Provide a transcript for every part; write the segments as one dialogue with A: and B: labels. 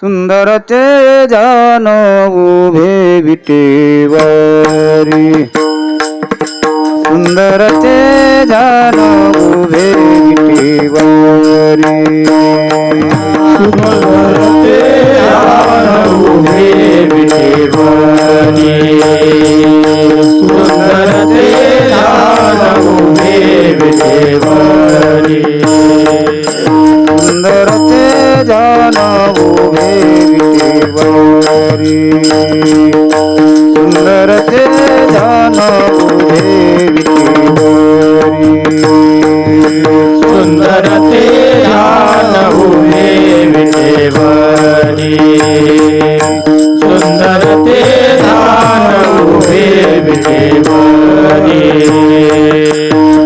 A: सुंदर ते जान उभे विटेवारी. सुंदर ते जान उभे विटेवारी.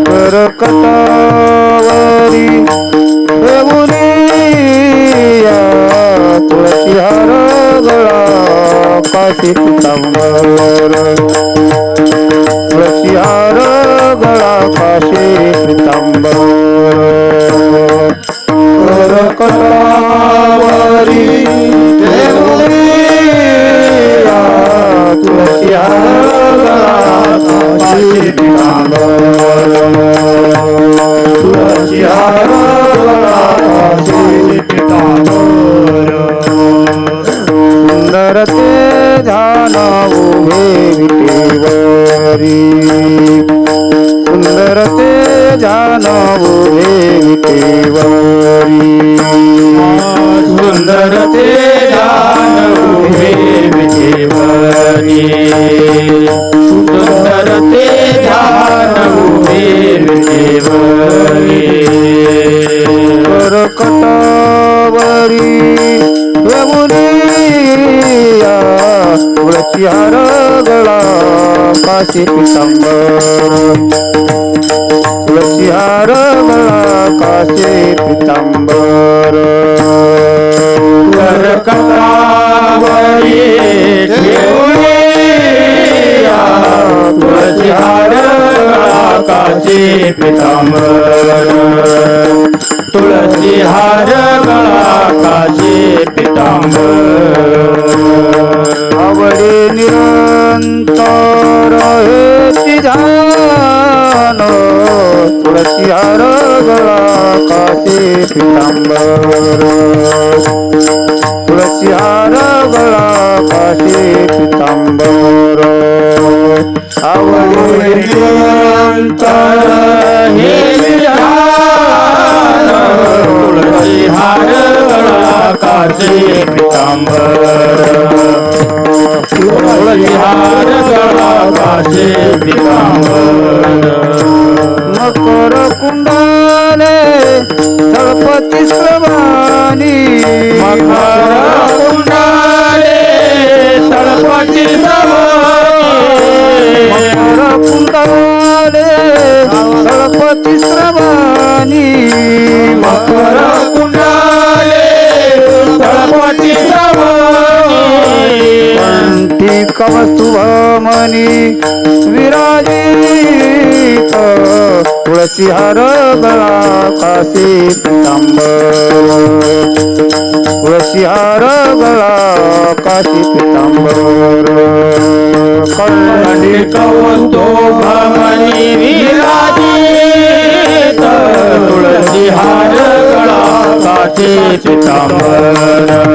A: करकटावरी देऊनिया तुळशी हार गळा काशी पितांबर. तुळशी हार गळा पितांबर ते ध्यान उभे विटेवरी सुंदर ते ध्यान उभे विटेवरी
B: सुंदर ते उभे
A: करकटावरी देऊनिया तुळशी हार गळा काशी पितांबर तुळशी हार गळा काशी पितांबर
B: करकटावरी ठेवूया तुळशी हार काशी पितांबर तुळशी हार आकाशे पितांबर.
A: आवडे निरंतर हे ध्यान तुळशी हार गळा पितांबर. तुळशी हार गळा पितांबर. आवडे मकर कुंडाले तळपती श्रवानी.
B: मकर कुंडाले तळपटी
A: मकर कुंडाले तळपती श्रवानी.
B: मकर कुंडाले तळपटी
A: कंठी मनी विराजित तुळशी हार गळा काशी पितांबर. तुळशी हार गळा काशी पितांबर. कळली
B: कवतो भमनी विराजित तुळशी हार गळा काठी पितांबर.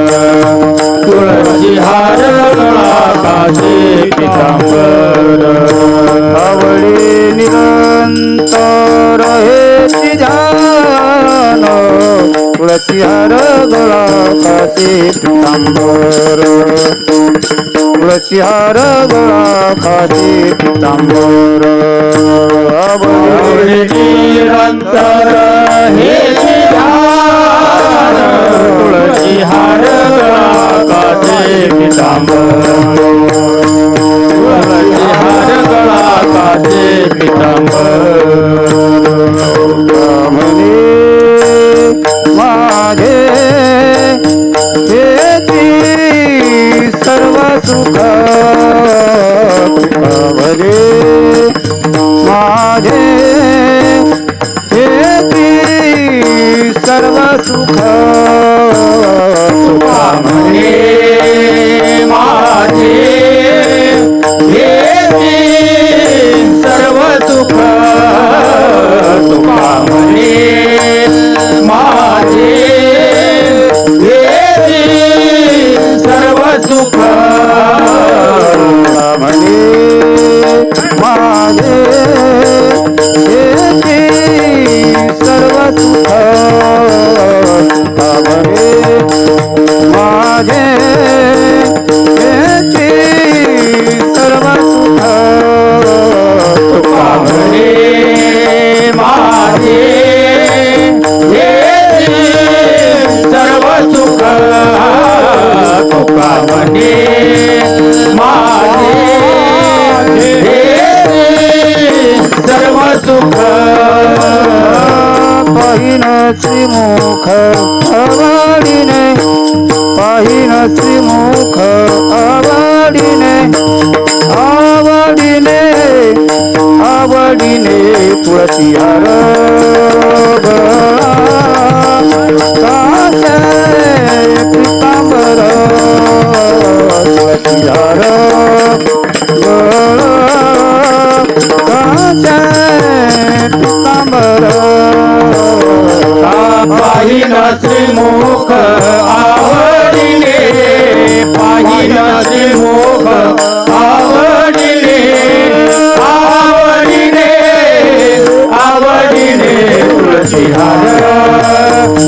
A: तुळशी हार गळा काशी पितांबर. तुळशी हार पितांबर.
B: निरंतर हे तुळशीहार तुळसी पितांबर. पितांबर.
A: सुखा भरे माझे हेची सर्व सुखा রাধে आवडीने आवडीने आवडीने तुळशी हर पितांबर तुळशी पितांबर
B: श्रीमुख पाहिन श्रीमुख आवडिले आवडिले आवडिले तुळशी हार.